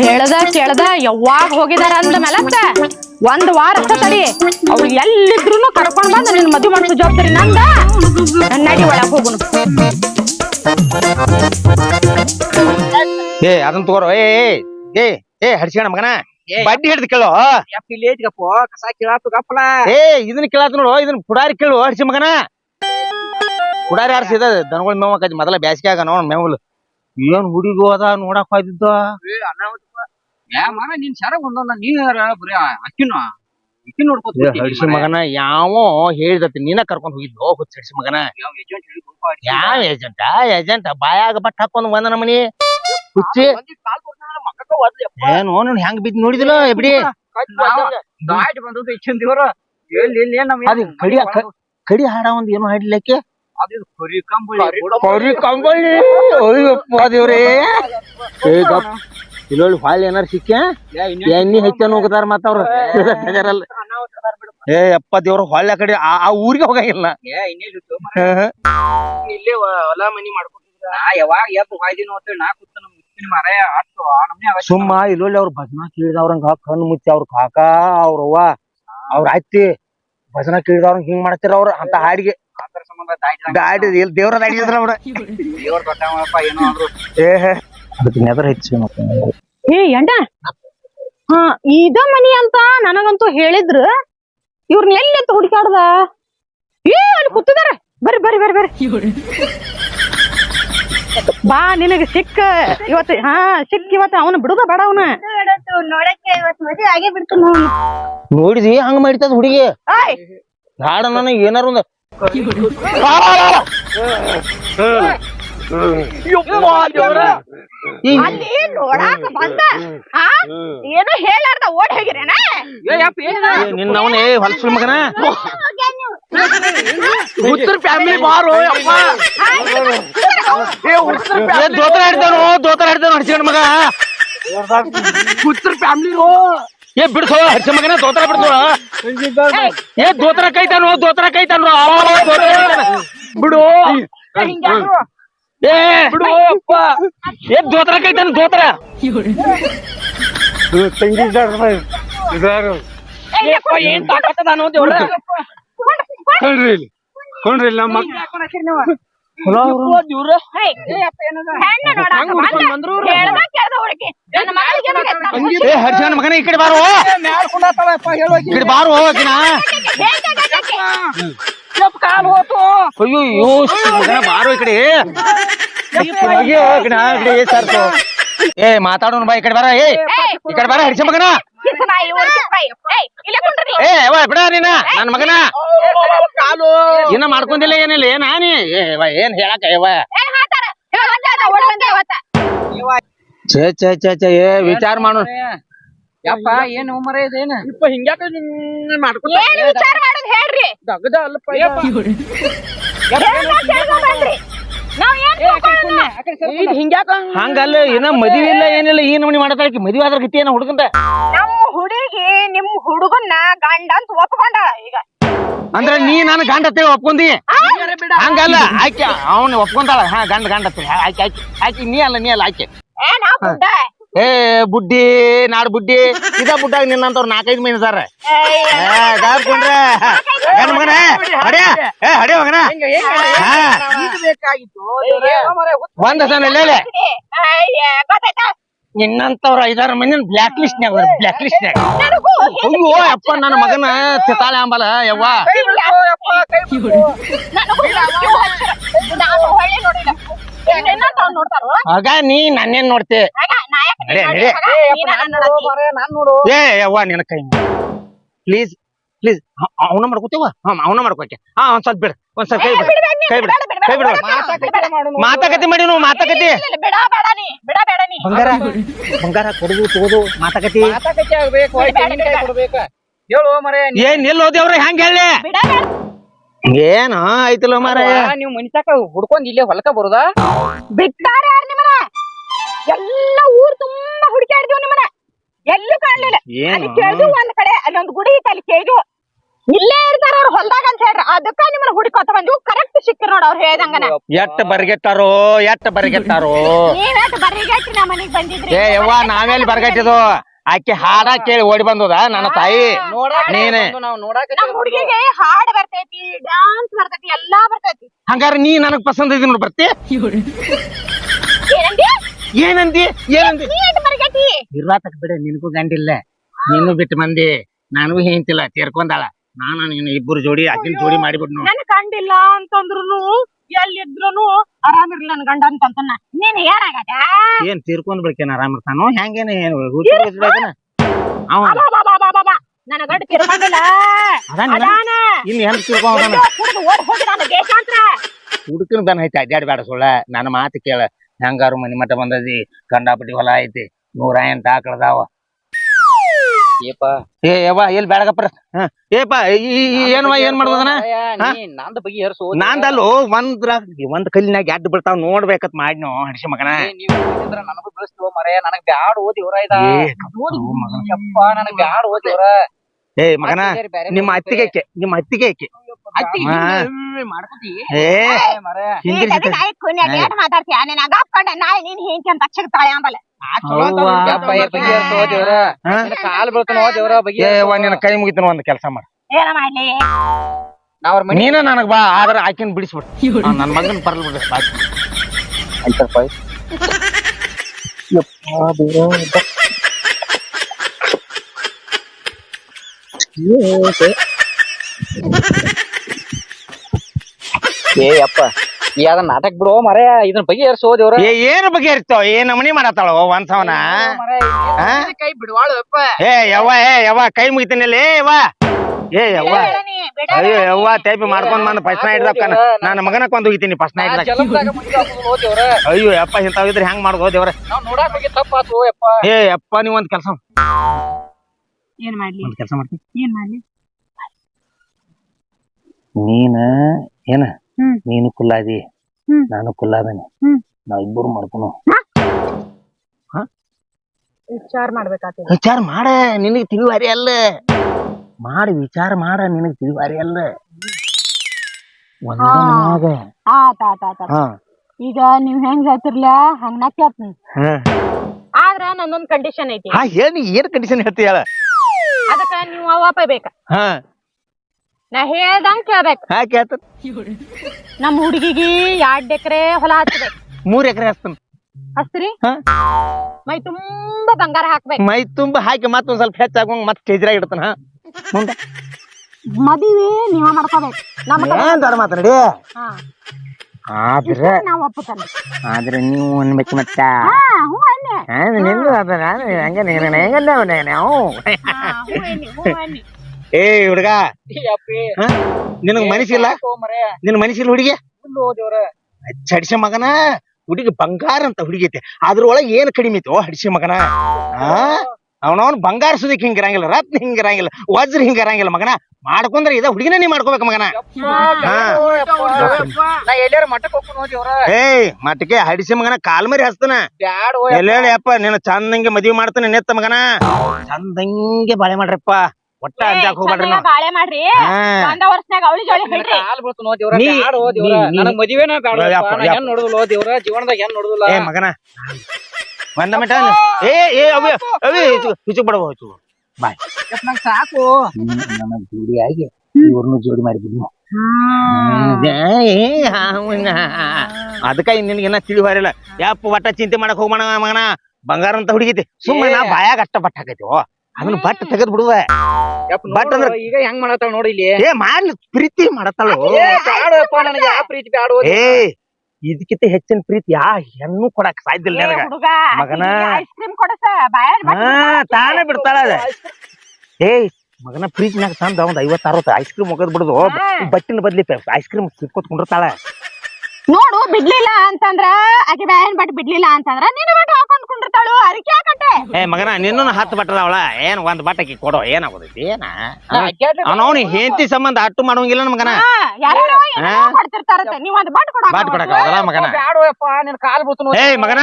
ಹೇಳ್ದ ಕೇಳ್ದ ಯಾವಾಗ ಹೋಗಿದಾರ ಅಂದ ಮೇಲತ್ತ ಒಂದ್ ವಾರ ಅಷ್ಟ ತಡಿ. ಅವ್ರು ಎಲ್ಲಿದ್ರು ಕರ್ಕೊಂಡ್ ಬಂದ ನಿನ್ ಮದ್ವಿ ಮಾಡ್ಸೋ ಜವಾಬ್ದಾರಿ ನಂದ. ನಡಿ ಒಳಗ್ ಹೋಗುನು ಏ ಅದನ್ನ ತಗೋರೋ. ಏ ಏ, ಏ ಹಡ್ಸ್ಕೊಣ ಮಗನ. ಬಡ್ಡಿ ಹಿಡ್ದು ಕೇಳೋ. ಗಪ್ಪ ಕಸ ಕೇಳಾತು ಗಪ್ಪಲ. ಏ ಇದನ್ನ ಕೇಳಾತ ನೋಡು. ಇದನ್ನ ಪುಡಾರಿ ಕೇಳು ಹಡ್ಸಿ ಮಗನ. ಪುಡಾರಿ ಆರ್ಸಿದ ದನಗಳ ಮೇವ್ ಮೊದಲ ಬ್ಯಾಸಿಗೆ ಆಗ ನೋಡ್ ಮೇವಲ್. ಏನ್ ಹುಡುಗ ಹೋದ ನೋಡಕ್ ಹೋಯ್ತಿದ್ದ ಯಾ ಮಗ ನಿನ್ ಸರ ಒಂದೊಂದ ನೀರ ಬರೀ ಅಕ್ಕಿನ? ಅಕ್ಕಿ ನೋಡ್ಕೊತ ಹಡ್ಸಿ ಮಗನ. ಯಾವ ಹೇಳಿದತಿ ನೀನ ಕರ್ಕೊಂಡ್ ಹೋಗಿದ್ದು ಹೋಗುತ್ತ ಹಡ್ಸಿ ಮಗನ. ಯಾವ ಏಜೆಂಟ ಏಜೆಂಟ್ ಬಾಯಾಗ ಬಟ್ ಹಾಕೊಂಡ್ ಬಂದ ನಮ್ಮನಿ. ಹುಚ್ಚಿ. ಏನು ಹೆಂಗ್ ಬಿದ್ದು ನೋಡಿದಿಲ್ಲ ಎಬ್ಡಿ ಕಡಿ ಕಡಿ ಹಾಡ ಒಂದ್ ಏನು ಹಾಡ್ಲಿಕ್ಕೆ? ಕುರಿ ಕಂಬಳಿ. ಅಯ್ಯಪ್ಪ ದೇವ್ರೇ. ಏ ಗಪ್. ಇಲ್ಲೊಳ್ಳಿ ಏನಾರ ಸಿಕ್ಕ ಎಣ್ಣಿ ಹೆಚ್ಚನ್ ಹೋಗ್ತಾರ ಮತ್ತ ಅವ್ರ. ತಗರಲ್ಲ ಏ ಅಪ್ಪ ದೇವ್ರ ಹೊಳ್ಳ ಕಡೆ ಆ ಆ ಊರಿಗೆ ಹೋಗಂಗಿಲ್ಲ. ಇಲ್ಲೇ ಹೊಲ ಮನಿ ಯಾವಾಗ ಎದ್ದು ಹೋಯ್ದಿನ ಅಂತೇಳಿ ನಾ ಕೂತ ನಮ್ ಸುಮ್ಮ ಇಲ್ಲೊಳ್ಳಿ ಅವ್ರ ಭಜನಾ ಕೇಳಿದವ್ರಂಗ ಕಣ್ಣು ಮುಚ್ಚಿ ಅವ್ರ ಕಾಕ ಅವ್ರವ್ವ ಅವ್ರ ಅತ್ತಿ ಭಜನಾ ಕೇಳಿದವ್ರಂಗ ಹಿಂಗ್ ಮಾಡ್ತಿರ ಅವ್ರ ಅಂತ ಹಾಡಿಗೆ. ದಾಟಿ ದಾಡಿ ಇಲ್ಲಿ ದೇವ್ರ ದಾಡಿದ್ರ ಅವ್ರ ದೇವ್ರ ದೊಡ್ಡವಪ್ಪ ಏನೋ ಅಂದ್ರು. ಏ ಅದಕ್ಕೆ ನೆದರ್ ಹೆಚ್ಚು ಮತ್ತೆ ಏ ಎಂಡ ಹಾ ಇದ ಮನಿ ಅಂತ ನನಗಂತೂ ಹೇಳಿದ್ರು. ಇವ್ರನ್ನ ಎಲ್ಲಿ ಅಂತ ಹುಡುಕಾಡ್ದ ಏ ಅಲ್ಲಿ ಕೂತಿದಾರ. ಬರ್ರಿ ಬರ್ರಿ ಬರ್ರಿ ಬರ್ರಿ. ಬಾ ನಿನಗ ಸಿಕ್ಕ ಇವತ್ತು ಹಾ ಸಿಕ್ಕ ಇವತ್ತು ಅವನು ಬಿಡುದ ಬೇಡ ಅವನ. ನೋಡಕ್ಕೆ ಇವತ್ತು ಮದುವೆ ಆಗೇ ಬಿಡ್ತ ನೋಡು. ನೋಡಿದಿ? ಹಂಗ ಮಾಡಿತದ ಹುಡುಗಿ. ಆಯ್ ನಾಡ ನನಗೆ ಏನಾರ ಒಂದು ಅಲ್ಲಿ ನೋಡಾಕ ಬಂದ ಹಾ ಏನೋ ಹೇಳಾರ್ದ ಓಡ್ ಹೋಗಿರೇನ ಹೊಲಸು ಮಗನ ಉತ್ತರ ಫ್ಯಾಮಿಲಿ ಬಾರು ಅಪ್ಪ ಏ, ದೋತ್ರ ಹಿಡ್ತಾನು ದೋತ್ರ ಹಿಡ್ತಾನು ಹಡ್ಸಿಕೊಂಡ್ ಮಗ. ಉತ್ತರ ಫ್ಯಾಮಿಲಿ ಏ ಬಿಡ್ಸೋ ಹಚ್ಚ ಮಗನ ದೋತ್ರ ಬಿಡ್ಸೋ ಏ ದೋತ್ರ ಕೈತಾನು ದೋತ್ರ ಕೈತಾನು ಆ ದೋತ್ರ ಬಿಡು. ಏ ಬಿಡು ಅಪ್ಪ. ಏ ದೋತ್ರ ಕೈತಾನು ದೋತ್ರ. ಯಪ್ಪ ಏನ್ ತಾಕತ್ತದ ಅನ್ನೋ ದೇವ್ರ? ಕೊಂಡ್ರಿ ಇಲ್ಲಿ ಕೊಂಡ್ರಿ ಇಲ್ಲಿ ನಮ್ಮ ಹಡ್ಸಣ್ಣ ಮಗನ ಈ ಕಡೆ ಬಾರೋ ಮ್ಯಾಲ್ ಕುಂಡಾತವಪ್ಪ ಹೇಳೋ ಈ ಕಡೆ ಬಾರೋ ಯಪ್ಪ ಕಾಲ್ ಹೋತು. ಅಯ್ಯೋ ಮಗನ ಬಾರೋ ಈ ಕಡೆ ಕಡೆ ಏ ಮಾತಾಡೋಣ ಬಾ ಈ ಕಡೆ ಬರ ಏ ಈ ಕಡೆ ಬಾರ ಹಡ್ಸ ಮಗನ. ಏ ಅವ್ವ ಬಿಡ ನೀನ ನನ್ ಮಗನ. ಕಾಲು. ಇನ್ನ ಮಾಡ್ಕೊಂಡಿಲ್ಲ ಏನಿಲ್ಲ ಏನ್ ಹಾನಿ ಏನ್ ಹೇಳಕ ಯವ್ವ. ಛೇ ಛೇ ಛೇ ಛೇ ಏ ವಿಚಾರ ಮಾಡು. ಯಪ್ಪ ಏನು ಮರ ಇದೇನ ಇಪ್ಪ ಹಿಂಗ್ಯಾಕ ಮಾಡ್ಕೊಂಡು ವಿಚಾರ ಮಾಡೋದ್ ಹೇಳ್ರಿ. ದಗದ ಅಲ್ಲಪ್ಪ ಹಂಗಲ್ಲ ಏನ ಮದ್ವಿ ಇಲ್ಲ ಏನಿಲ್ಲ ಈ ನಮನಿ ಮಾಡತಾಳಕಿ ಮದ್ವಿ ಆದ್ರ ಗತಿ ಏನ ಹುಡುಗಂತ ನಮ್ಮ ಹುಡುಗಿ ನಿಮ್ ಹುಡುಗನ್ನ ಗಂಡ ಅಂತ ಒಪ್ಕೊಂಡ ಈಗ. ಅಂದ್ರ ನೀ ನಾನು ಗಂಡ ಅಂತೇಳಿ ಒಪ್ಕೊಂಡಿ? ಹಂಗಲ್ಲ ಆಕೆ ಅವ್ನ ಒಪ್ಕೊಂತಾಳ ಹಾ ಗಂಡ ಗಂಡ ಅಂತೇಳಿ ಆಕೆ ಆಕೆ ಆಕೆ ನೀ ಅಲ್ಲ ನೀ ಅಲ್ಲ ಆಕೆ. ಏ ಬುಡ್ಡ ಏ ಬುಡ್ಡಿ ನಾಡ್ ಬುಡ್ಡಿ. ಇದ ಬುಡ್ಡಾಗ ನಿನ್ನಂತವ್ರ ನಾಲ್ಕೈದು ಮಂದಿ ಇದಾರ ಕೊಂಡ್ರೆ. ಗಂಡ ಮಗನ ಹಡಿಯ ಏ ಹಡಿಯ ಮಗನ ಹಾ. ಸಣ್ಣ ಒಂದ್ ಗೊತ್ತಾಯ್ತಾ? ನಿನ್ನಂತವ್ರ ಐದಾರು ಮಂದಿ ಬ್ಲಾಕ್ ಲಿಸ್ಟ್ ನ್ಯಾಗ ಬ್ಲಾಕ್ ಲಿಸ್ಟ್ ನ್ಯಾಗ. ನನಗೂ ಅಯ್ಯೋ ಅಪ್ಪ ನನ್ನ ಮಗನ ತಿತಾಳೆ ಅಂಬಲ ಯವ್ವ. ಆಗ ನೀ ನನ್ನೇನ್ ನೋಡ್ತಿ? ಏ ಯವ್ವ ನಿನ್ನ ಕೈ ಪ್ಲೀಸ್ ಪ್ಲೀಸ್ ಅವನ ಮಾಡ್ಕೋತೇವ? ಹಾ ಅವನ ಮಾಡ್ಕೋಕೆ ಹಾ ಒಂದ್ ಸ್ವಲ್ಪ ಬಿಡು ಒಂದ್ ಸ್ವಲ್ಪ ಕೈ ಬಿಡು ಕೈ ಬಿಡು ಕೈ ಬಿಡು. ಮಾತಕತಿ ಮಾಡಿ ನಾವು ಮಾತಾಕತಿ. ಇಲ್ಲ, ಇಲ್ಲ, ಬೇಡ ನೀ ಬಿಡ ಬೇಡ ನೀ. ಬಂಗಾರ ಬಂಗಾರ ಕೊಡುದು ತಗೋದು ಮಾತಕತಿ. ಮಾತಾಕತಿ ಆಗ್ಬೇಕು ತೆಂಗಿನಕಾಯಿ ಕೊಡ್ಬೇಕ. ಹೇಳು ಮರೆ ಏನ್ ಎಲ್ಲಿ ಹೋದೇವ್ರ ಹೆಂಗ್ ಹೇಳಿ? ಏನೋ ಐತಿಲ್ಲ ಮಾರ ನೀವು ಮನಿತಾಕ ಹುಡ್ಕೊಂಡ್ ಇಲ್ಲೇ ಹೊಲಕ ಬರುದಾ? ಬಿಟ್ಟಾರ ಯಾರು ನಿಮ್ಮನ ಎಲ್ಲ ಊರ್ ತುಂಬಾ ಹುಡುಕಾಡಿದ್ವು ನಿಮ್ಮನ ಎಲ್ಲೂ ಕಾಣ್ಲಿಲ್ಲ? ಅಲ್ಲಿ ಕೇಳ್ದು ಒಂದ್ ಕಡೆ ಅಲ್ಲಿ ಒಂದ್ ಗುಡಿ ಇತ್ತು ಅಲ್ಲಿ ಕೇಳ್ದು. ಇಲ್ಲೇ ಇರ್ತಾರ ಅವ್ರ ಹೊಲ್ದಾಗ ಅಂತ ಹೇಳ್ರ. ಅದಕ್ಕ ನಿಮ್ಮನ್ನ ಹುಡುಕೋತ ಬಂದಿವು. ಕರೆಕ್ಟ್ ಸಿಕ್ಕಿ ನೋಡ ಅವ್ರು ಹೇಳ್ದಂಗನ. ಎಟ್ಟ ಬರ್ಗೆತ್ತಾರೋ ಎಟ್ಟ ಬರ್ಗೆತ್ತಾರೋ ನೀವೇಟ್ ಬರ್ರಿಗಟ್ಟಿ ನಾ ಮನಿಗ್ ಬಂದಿದ್ರಿ? ಏ ಯವ್ವ ನಾವೆಲ್ಲಿ ಬರಗಟ್ಟಿದು ಆಕೆ ಹಾಡ ಕೇಳಿ ಓಡಿ ಬಂದದ ನನ್ನ ತಾಯಿ. ನೀನೆ. ನಾವ್ ನಮ್ ಹುಡುಗಿಗೆ ಹಾಡ್ ಬರ್ತೈತಿ ಡಾನ್ಸ್ ಬರ್ತೈತಿ ಎಲ್ಲಾ ಬರ್ತೈತಿ. ಹಂಗಾರೆ ನೀ ನನಗ್ ಪಸಂದ್ ಇದಿ ನೋಡ್ ಬರ್ತಿ? ಏನಂದಿ? ಏನಂದಿ? ಏನಂದಿ? ನೀ ಎಟ್ ಬರ್ಗಟ್ಟಿ? ಇರ್ವಾತಕ್ ಬಿಡ ನಿನಗೂ ಗಂಡಿಲ್ಲ. ನೀನು ಬಿಟ್ಟು ಮಂದಿ. ನನಗೂ ಹೆಂತಿಲ್ಲ ತೀರ್ಕೊಂಡಾಳ. ನಾನು ನೀನು ಇಬ್ಬರು ಜೋಡಿ ಆಕಿನ ಜೋಡಿ ಮಾಡಿಬಿಡ್ನು ನನ್ ಕಂಡಿಲ್ಲ ಅಂತಂದ್ರುನು ಎಲ್ಲಿದ್ರುನು ಆರಾಮಿರ್ಲಿ ನನ್ ಗಂಡ ಅಂತಂತನ. ನೀನ್ ಏನಾಗದ? ಏನ್ ತೀರ್ಕೊಂಡ್ ಬಿಡ್ಕೇನ ಆರಾಮ್ ಇರ್ತಾನೋ ಹೆಂಗೇನ ಏನು ಅವ ನನ್ನ ಗಂಡ ತಿರ್ಕೊಂಡಿಲ್ಲ. ಅದಾನ ಅದಾನ. ಇನ್ ಹೆಂಗ್ ತೀರ್ಕೊಂಡ್ ಎಲ್ಲೋ ಕುಡ್ದು ಓಡ್ ಹೋಗಿ ನಾನು ದೇಶಾಂತರ. ಹುಡುಕನ ದನ ಐತಿ ಅಡ್ಡಾಡ್ಬೇಡ ಸುಳ್ಳ. ನನ್ನ ಮಾತು ಕೇಳ. ಹೆಂಗಾರು ಮನಿ ಮಠ ಬಂದದಿ ಕಂಡಾಪಟ್ಟಿ ಹೊಲ ಐತಿ ನೂರ ಎಂಟ ಆಕಳದಾವ ಏಪ ಏ ಯವ್ವ ಎಲ್ಲಿ ಬೆಳಗಪ್ಪ ಏಪ ಏನವ ಏನ್ ಮಾಡ್ದದನ ಹಾ? ನೀ ನಂದ ಬಗ್ಗೆ ಹರ್ಸು ನಾಂದಲ್ಲೋ ಒಂದ್ರ ಒಂದ್ ಕಲ್ಲಿನಾಗ ಎಡ್ ಬಿಡ್ತಾವ್ ನೋಡ್ಬೇಕತ್ ಮಾಡಿ ನೋ ಹಡಿಸಿ ಮಗನ. ನನಗೂ ಬೆಳೆಸ್ತೋ ಮರೆಯ ನನಗ್ ಬ್ಯಾಡ್ ಓದಿ. ಯಪ್ಪ ನನಗ್ ಬ್ಯಾಡ್ ಓದಿ ಇವ್ರ ಏ ಮಗನ ನಿಮ್ಮ ಅತ್ತಿಗೆ ನಿಮ್ಮ ಅತ್ತಿಗೆ ಆಕೆ. ಹಾ. ಮಾಡ್ಕೊತಿ. ಏ ಮರೆಯ ಹಿಂದಿರ್ಸಿ ನಿನ್ನ ಅಪ್ಕೊಂಡ ನಾಳೆ ನೀನ್ ಹಿಂಗೆ ಅಂತ. ಯಪ್ಪ ಹಾ? ಕಾಲ್ ಬೀಳ್ತಾನ ಓದಿ ಇವ್ರ ಬಗ್ಗೆ ನಿನ್ನ ಕೈ ಮುಗಿತನ ಒಂದ್ ಕೆಲಸ ಮಾಡ. ಏನ ಮಾಡ್ಲಿ ನೀನ ನನಗ್ ಬಾ ಆದ್ರ ಆಕಿನ ಬಿಡಿಸ್ಬಿಡ್. ನನ್ ಮಗನ್ ಯಪ್ಪ ಬಿಡ ಏ ಯಪ್ಪ. ಈ ಅದ ನಾಟಕ ಬಿಡು ಮರ ಇದನ್ನ ಬಗ್ಗೆ ಹರ್ಸು ಓದಿ ಇವ್ರ ಏ ಏನ್ ಬಗ್ಗೆ ಇರ್ತಾವ ಏ ನಮನಿ ಮಾಡತ್ತಾಳ ಒಂದ್ ಸವನ? ಕೈ ಬಿಡುವಾಳು ಯಪ್ಪ. ಏ ಯವ್ವ ಏ ಯವ್ವ ಕೈ ಮುಗಿತೀನಿ ಏ ಯವ್ವ. ಏ ಯವ್ವ. ಅಯ್ಯೋ ಯವ್ವ ಟೈಪ್ ಮಾಡ್ಕೊಂಡ್ ಬಂದ್ ಫಸ್ಟ್ ನೈಟ್ ನಾನು. ಮಗನ ಕೊಂದ್ ಹೋಗಿತೀನಿ ಫಸ್ಟ್ ನೈಟ್ ಅಯ್ಯೋ ಯಪ್ಪ ಇಂತಾವ್ ಇದ್ರೆ ಹೆಂಗ್ ಮಾಡ್ಬೋದು ದೇವ್ರ? ನೋಡಾಕ್ ಹೋಗಿ ತಪ್ಪಾತು ಯಪ್ಪ. ಏ ಯಪ್ಪ ನೀವ್ ಒಂದ್ ಕೆಲಸ ಏನ್ ಮಾಡ್ಲಿ? ಒಂದ್ ಕೆಲಸ ಮಾಡ್ತೀನಿ. ಏನ್ ಮಾಡ್ಲಿ? ನೀನ ಏನ. ನೀನು ಕುಲ್ಲಾದಿ ನಾನು ಕುಲ್ಲಾದನಿ. ನಾವ್ ಇಬ್ಬರು ಮಾಡ್ಕೊನು ವಿಚಾರ ಮಾಡ್ಬೇಕಾಗ್ತದೆ. ವಿಚಾರ ಮಾಡ ನಿನಗೆ ತಿಳಿವಾರಿ ಅಲ್ಲ. ಮಾಡಿ ವಿಚಾರ ಮಾಡ ನಿನಗೆ ತಿಳಿವಾರಿ ಅಲ್ಲ. ಈಗ ನೀವ್ ಹೆಂಗ್ ಹೇಳ್ತಿರ್ಲ ಹಂಗ ನಾ ಕೇಳ್ತೀನಿ. ಆದ್ರ ನನ್ನೊಂದ್ ಕಂಡೀಷನ್ ಐತಿ. ಹಾ ಹೇಳಿ ಏನ್ ಕಂಡೀಷನ್ ಹೇಳ್ತೀಯ ಹೇಳ. ಅದಕ್ಕ ನೀವು ವಾಪ ಬೇಕ. ಹಾ. ನಾ ಹೇಳ್ದಂಗ್ ಕೇಳ್ಬೇಕು. ಹಾ ಕೇಳ್ತ ನಮ್ ಹುಡುಗಿಗೆ ಎರಡ್ ಎಕರೆ ಹೊಲ ಹಚ್ಬೇಕು. ಮೂರ್ ಎಕರೆ ಹಚ್ತಾನ. ಹಚ್ತೀರಿ? ಹಾ. ಮೈ ತುಂಬಾ ಬಂಗಾರ ಹಾಕ್ಬೇಕು. ಮೈ ತುಂಬಾ ಹಾಕಿ ಮತ್ತೊಂದ್ ಸ್ವಲ್ಪ ಹೆಚ್ಚಾಗುವಂಗ ಮತ್ ಕೇಜ್ರಾಗ ಇಡ್ತಾನ ಹಾ. ಮುಂದೆ. ಮದುವೆ ನೀವ ಮಾಡ್ಕೋಬೇಕು. ನಮ್ಮ ಏನ್ ಮಾತಾಡಿ ಹಾ. ಆದ್ರೆ ನಾವ್ ಒಪ್ಪುತ್ತಲ್ಲ ಆದ್ರೆ ನೀವು ಅನ್ಬೇಕು ಮತ್ತ. ಹಾ ಹ್ಞೂ ಅನ್ನಿ. ಹಾ, ನಿಂದು ಅದ ನಾನು ಹಂಗ ನೀನು ಹೆಂಗಲ್ಲ ನಾವು. ಹಾ, ಹ್ಞೂ ಅನ್ನಿ ಹ್ಞೂ ಅನ್ನಿ. ಏ ಹುಡುಗ. ಯಪ್ಪಿ ನಿನಗ್ ಮನಸ್ಸಿಲ್ಲ? ನಿನ್ ಮನಸ್ಸಿಲ್ಲ ಹುಡುಗಿ? ಇವ್ರ ಮಗನ? ಹುಡುಗಿ ಬಂಗಾರ ಅಂತ ಹುಡುಗಿ ಐತೆ ಅದ್ರೊಳಗೆ ಏನ್ ಕಡಿಮೆ ಐತೆ ಓ ಹಡಿಸಿ ಮಗನ? ಆ ಅವನವನ್ ಬಂಗಾರ ಸುದಿಕ್ ಹಿಂಗ ಇರಂಗಿಲ್ಲ ರತ್ನ ಹಿಂಗ ಇರಂಗಿಲ್ಲ ವಜ್ರ ಹಿಂಗ ಇರಂಗಿಲ್ಲ ಮಗನ. ಮಾಡ್ಕೊಂಡ್ರೆ ಇದ ಹುಡುಗಿನ ನೀ ಮಾಡ್ಕೋಬೇಕು ಮಗನ. ಏಯ್ ಮಟ್ಟಕ್ಕೆ ಹಡಿಸಿ ಮಗನ ಕಾಲ್ ಮರಿ ಹಸ್ತಾನ ಎಲ್ಲೇಳಿ ಅಪ್ಪ ನೀನು ಚಂದಂಗೆ ಮದ್ವಿ ಮಾಡ್ತಾನೆ ನೆತ್ತ ಮಗನ. ಚಂದಂಗೆ ಬಾಳೆ ಮಾಡ್ರಪ್ಪ. ಒಟ್ಟ ಅಂಜಾಕ್ ಹೋಗ್ಬೇಡ್ರಿ ನಾವು. ಬಾಳೆ ಮಾಡ್ರಿ. ಹಾ. ಒಂದ ವರ್ಷನಾಗ ಅವಳಿ ಜೋಳಿ ಹೇಳ್ರಿ ಕಾಲ್ ಬೀಳ್ತಾನ ಓದಿ ಇವ್ರ ನೀ- ಬ್ಯಾಡ್ ಓದಿ ಇವ್ರ ನೀ- ನೀ- ನನಗ್ ಮದುವೆನ ಬ್ಯಾಡ ಯಪ್ಪ, ನಾ ಯಪ್ಪ. ಹೆಣ್ ನೋಡುದಿಲ್ಲ ಓದಿ ಇವ್ರ ಜೀವನದಾಗ ಹೆಣ್ ನೋಡುದಿಲ್ಲ. ಏ ಮಗನ. ಒಂದ ಮಿಟ ಏ ಏ ಅವಿ ಅವಿ ಹುಚ್ಚು ಬಿಡವ ಹುಚ್ಚು ಬಾಯ್. ನಂಗ್ ಸಾಕು. ಜೋಡಿ ಆಗಿ ಇವ್ರನ್ನು ಜೋಡಿ ಮಾಡಿಬಿಡ್ನು ಅದಕ್ಕ ನಿನಗೇನ ತಿಳಿವಾರಿಲ್ಲ ಯಪ್ಪ ಒಟ್ಟ ಚಿಂತೆ ಮಾಡಕ್ ಹೋಗ್ಬೇಡ ಮಗನ. ಬಂಗಾರ ಅಂತ ಹುಡುಗಿತಿ ಸುಮ್ಮನೆ ನಾ ಬಾಯಾಗ ಅಷ್ಟ ಬಟ್ ಹಾಕೈತಿ ಅದನ್ನ ಬಟ್ ತೆಗೆದ್ ಬಿಡುವ. ಬಟ್ ಅಂದ್ರ- ಈಗ ಹೆಂಗ್ ಮಾಡತ್ತಾಳ ನೋಡಿ ಇಲ್ಲಿ. ಏ ಮಾಡ್ಲಿ ಪ್ರೀತಿ ಮಾಡತ್ತಾಳು. ಏ ಬ್ಯಾಡಪ್ಪ ನನಗೆ ಯಾವ ಪ್ರೀತಿ ಏ ಇದಕ್ಕಿಂತ ಹೆಚ್ಚಿನ ಪ್ರೀತಿ ಯಾ ಹೆಣ್ಣು ಕೊಡಕ್ ಸಾಧ್ಯ ಇಲ್ಲ ನನಗ. ಮಗನ. ಐಸ್ ಕ್ರೀಮ್ ಕೊಡಸ ತಾನೇ ಬಿಡ್ತಾಳ ಅದ. ಏ ಮಗನ ಫ್ರಿಜ್ನಾಗ ತಂದ ಒಂದ್ ಐವತ್ ಅರವತ್ತು ಐಸ್ ಕ್ರೀಮ್ ಒಗದ್ ಬಿಡುದು. ಬಟ್ಟಿನ ಬದ್ಲಿ ಐಸ್ ಕ್ರೀಮ್ ಸಿಕ್ಕೋತ್ ಕುಂಡಿರ್ತಾಳ. ನೋಡು ಬಿಡ್ಲಿಲ್ಲ ಅಂತಂದ್ರ ಆಕೆ ಬ್ಯಾನ್ ಬಟ್ ಬಿಡ್ಲಿಲ್ಲ ಅಂತಂದ್ರ ನಿನ್ನ ಬಟ್ ಹಾಕೊಂಡ್ ಕುಂಡಿರ್ತಾಳು ಅದಕ್ಕೆ ಯಾಕಟ್ಟೆ ಏ ಮಗನ ನಿನ್ನೂ ಹತ್ತು ಬಟ್ಟದ ಅವಳ. ಏನ್ ಒಂದ್ ಬಟ್ಟಕ್ಕೆ ಕೊಡೋ ಏನಾಗೋದೈತಿ ಏನ? ಅವನವ್ನ ಹೆಂಡತಿ ಸಂಬಂಧ ಅಟ್ಟು ಮಾಡೋಂಗಿಲ್ಲ ನನ್ ಮಗನ. ಯಾರೋ. ಕೊಡ್ತಿರ್ತಾರತ್ತೆ ನೀವ್ ಒಂದ್ ಬಟ್ ಕೊಡ ಬಾಟ್ ಕೊಡಕ ಆಗಲ್ಲ ಮಗನ. ಬ್ಯಾಡಪ್ಪ ನಿನ್ ಕಾಲ್ ಏ ಮಗನ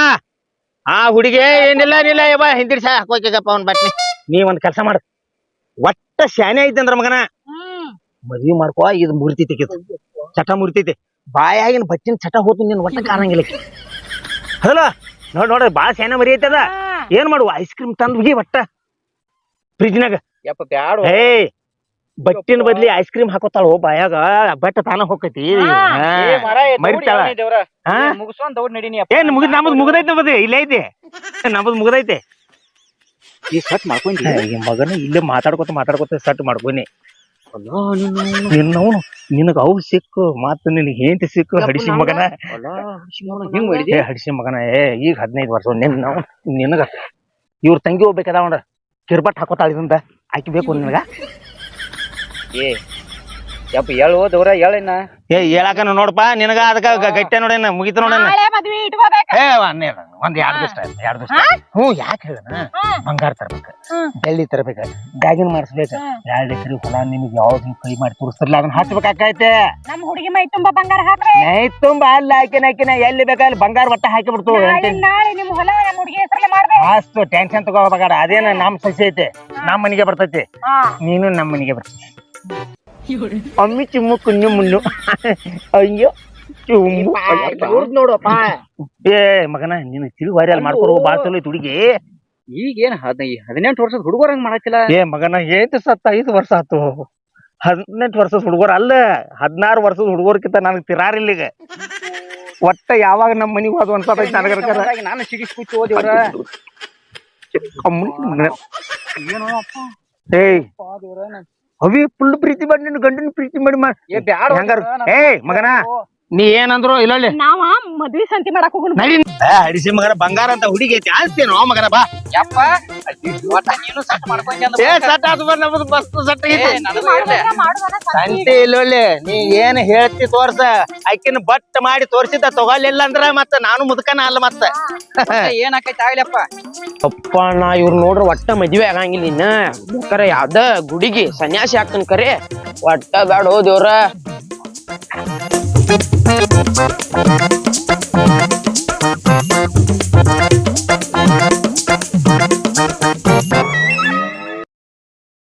ಆ ಹುಡುಗಿ ಏನಿಲ್ಲ ಏನಿಲ್ಲ ಯವ್ವ ಹಿಂದಿರ್ಸ ಹಾಕೋಕಪ್ಪ ಅವ್ನ ಬಟ್ನಿ. ನೀ ಒಂದ್ ಕೆಲಸ ಮಾಡ. ಒಟ್ಟ ಶಾನೆ ಐತಂದ್ರ ಮಗನ. ಹ್ಮ್. ಮದ್ವಿ ಮಾಡ್ಕೋ ಇದು ಮುರಿತೈತಿ ಇದು ಚಟ ಮುರಿತೈತಿ ಬಾಯಾಗಿನ ಬಚ್ಚಿನ ಚಟ ಹೋತು ನಿನ್ ಒಟ್ಟ ಕಾಣಂಗಿಲ್ಲ ಹಲೋ ನೋಡ್ ನೋಡ್ರಿ ಬಾಳ ಸೇನೆ ಮರಿ ಐತದ ಏನ್ ಮಾಡುವ? ಐಸ್ ಕ್ರೀಮ್ ತಂದ್ ಹೋಗಿ ಒಟ್ಟ. ಫ್ರಿಜ್ನಾಗ ಯಪ್ಪ ಬ್ಯಾಡ ಏ ಬಟ್ಟಿನ ಬದ್ಲಿ ಐಸ್ ಕ್ರೀಮ್ ಹಾಕೋತಾಳ ಹೋ ಬಾಯಾಗ. ಬಟ್ಟ ತಾನ ಹೋಗತಿ ಮರಿತಾಳ. ಮುಗಿಸ್ಕೊಂಡ್ ದೌಡ್ ನಡೀನಿ ಏನ್ ಮುಗಿದ್ ನಮ್ದು ಮುಗ್ದೈತೆ ನಮ್ಮದು ಇಲ್ಲೇ ಐತಿ. ನಮ್ದು ಮುಗ್ದೈತೆ. ಈ ಸಟ್ ಮಾಡ್ಕೊಂಡಿ. ಈ ಮಗನ ಇಲ್ಲೇ ಮಾತಾಡ್ಕೊತ ಮಾತಾಡ್ಕೊತ ಸಟ್ ಮಾಡ್ಕೊನಿ ನಿನ್ನವನು ನಿನಗ ಅವ್ ಸಿಕ್ಕು ಮತ್ತ ನಿನಗೆ ಹೆಂಡತಿ ಸಿಕ್ಕು ಹಡಿಸಿ ಮಗನ. ಏ ಹಡಿಸಿ ಮಗನ ಏ ಈಗ ಹದಿನೈದು ವರ್ಷ ನಿನ್ನ ನಿನಗ ಇವ್ರ ತಂಗಿ ಹೋಗ್ಬೇಕದ ಅವನ ಕಿರ್ಬಟ್ ಹಾಕೋತಾಳಿದಂತ. ಆಕಿ ಬೇಕು ನಿನಗ. ಏ ಯಪ್ಪ ಎಳ್ ದೌರ ಹೇಳಿನ ಏ ಹೇಳಕನ ನೋಡಪ್ಪ ನಿನಗ ಅದಕ್ಕ ಗಟ್ಟೆ ನೋಡೇನ ಮುಗಿತ ನೋಡೇನ? ನಾಳೆ ಮದ್ವಿ ಇಟ್ಕೋಬೇಕ. ಏ ಒಂದ್ ಒಂದ್ ಎರಡ್ ದಿವಸ ಎರಡ್ ದಿವಸ ಹ್ಞೂ ಯಾಕೆ ಹೇಳನ ಬಂಗಾರ ತರ್ಬೇಕು. ಬೆಳ್ಳಿ ತರ್ಬೇಕ ಡ್ಯಾಗಿನ್ ಮಾಡಿಸ್ಬೇಕ ಎರಡ್ ಎಕರೆ ಹೊಲ ನಿಮಗೆ ಯಾವ್ದು ಕೈ ಮಾಡಿ ತೋರಿಸ್ತಿರ್ಲ ಅದನ್ನ ಹಚ್ಬೇಕಾಗೈತೆ ನಮ್ ಹುಡುಗಿ ಮೈ ತುಂಬಾ ಬಂಗಾರ ಹಾಕ್ರಿ ಮೈ ತುಂಬಾ ಅಲ್ಲ ಹಾಕಿನ ಹಾಕಿನ ಎಲ್ಲಿ ಬೇಕಾದ್ರೆ ಬಂಗಾರ ಬಟ್ಟ ಹಾಕಿ ಬಿಡ್ತು ನಾಳೆ ನಾಳೆ ಹೊಲ ನಮ್ ಹುಡುಗಿ ಹೆಸರಲ್ಲೇ ಮಾಡ್ಬೇಕು. ಅಷ್ಟು ಟೆನ್ಷನ್ ತಗೋಬೇಕಾಡ ಅದೇನ ನಮ್ ಸಸಿ ಐತೆ ನಮ್ಮ ಮನಿಗೆ ಬರ್ತೈತಿ. ಹಾ. ನೀನು ನಮ್ಮ ಮನಿಗೆ ಬರ್ತೀನಿ ಅಮ್ಮಿ ಚಿಮ್ಮು ಕುಣ್ಣು ಮುನ್ನು ಅಯ್ಯೋ ಚುಮ್ಮು ನೋಡಪ್ಪ ಏ ಮಗನ ನೀನು ತಿಳುವಾರಿ ಅಲ್ಲಿ ಮಾಡ್ಕೊಡು ಬಾಳ ಚಲೋ ಐತಿ ಹುಡುಗಿ ಈಗೇನ್ ಹದಿನೈದು ಹದಿನೆಂಟು ವರ್ಷದ ಹುಡುಗರಂಗ್ ಮಾಡಾಕಿಲ್ಲ. ಏ ಮಗನ ಏನ್ ಸತ್ತ ಐದು ವರ್ಷ ಆತು. ಹದಿನೆಂಟು ವರ್ಷದ ಹುಡುಗರ ಅಲ್ಲ. ಹದಿನಾರು ವರ್ಷದ ಹುಡುಗರ್ಕಿಂತ ನನಗ್ ತಿರಾರಿಲ್ಲ ಈಗ ಒಟ್ಟ ಯಾವಾಗ ನಮ್ಮ ಮನಿಗೆ ಹೋದ ಅನ್ಸತೈತಿ ನನಗ ನಾನು ಸಿಗಿಸ್ ಕೂತು ಹೋದಿವ್ರ ಏನೋ ಅಪ್ಪ. ಏಯ್. ಅವಿ ಫುಲ್ ಪ್ರೀತಿ ಮಾಡಿ ನಿನ್ನ ಗಂಡನ ಪ್ರೀತಿ ಮಾಡಿ ಮಗನ. ನೀ ಏನಂದ್ರು ಇಲ್ಲ ನಾವ ಮದ್ವಿ ಸಂತಿ ಮಾಡಕ್ ಹೋಗೋಣ. ನಡಿ. ಹಡಿಸಿ ಮಗನ ಬಂಗಾರ ಅಂತ ಹುಡುಗಿ ಐತಿ. ಆಸ್ತಿನೋ ಮಗನ ಬಾ. ಯಪ್ಪ ನೀನು ಸಟ್ ಮಾಡ್ಕೊಂಡಿ ಅಂದ ಏ ಸಟ್ ಆತು ಬರ್ ನಮ್ದು ಸಟ್ ಐತಿ. ಸಂತೆ. ಇಲ್ಲೊಳ್ಳೆ ನೀ ಏನ್ ಹೇಳ್ತಿ ತೋರ್ಸ. ಆಕಿನ ಬಟ್ ಮಾಡಿ ತೋರ್ಸಿದ್ದ ತಗೊಳ್ಳಿಲ್ಲ ಅಂದ್ರ ಮತ್ತ ನಾನು ಮುದುಕನ ಅಲ್ಲ ಮತ್ತ. ಏನ್ ಆಕೈತಿ ಆಗ್ಲಪ್ಪ ಅಪ್ಪ ನಾ ಇವ್ರ ನೋಡ್ರ ಒಟ್ಟ ಮದ್ವೆ ಆಗಂಗಿಲ್ಲ ಇನ್ನ. ಬೇಕಾರೆ ಯಾವ್ದ ಗುಡಿಗಿ ಸನ್ಯಾಸಿ ಆಗ್ತನ್ ಕರೆ. ಒಟ್ಟ ಬ್ಯಾಡ ಹೋ Thank